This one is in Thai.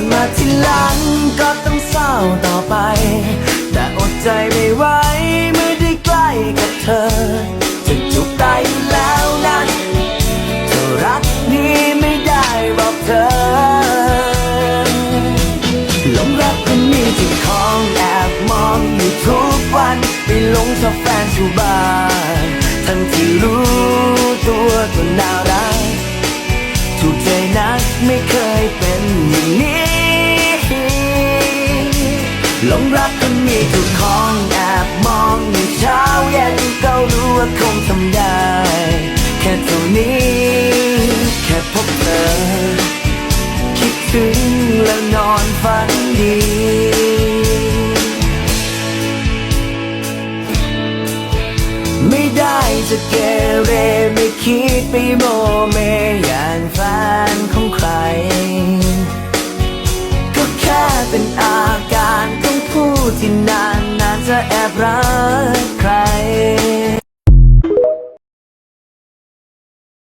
นมาทีหลังก็ต้องเศร้าต่อไป แต่อดใจไม่ไหวเมื่อได้ใกล้กับเธอจะจุกตายแล้วนะเธอรักนี้ไม่ได้บอกเธอหลงรักคนนี้ที่ของแอบมองอยู่ทุกวันไปหลงชอบแฟนชูบานทั้งที่รู้ตัวก็น่ารักถูกใจนักไม่เคยเป็นอย่างนี้ หลงรักคนมีทุกของแอบมองอยู่เช้าเย็นก็รู้ว่าคงทำได้ แค่เท่านี้ แค่พบเธอ คิดถึงแล้วนอนฝันดีไม่ได้จะเกเรไม่คิดไปโมเม รักใคร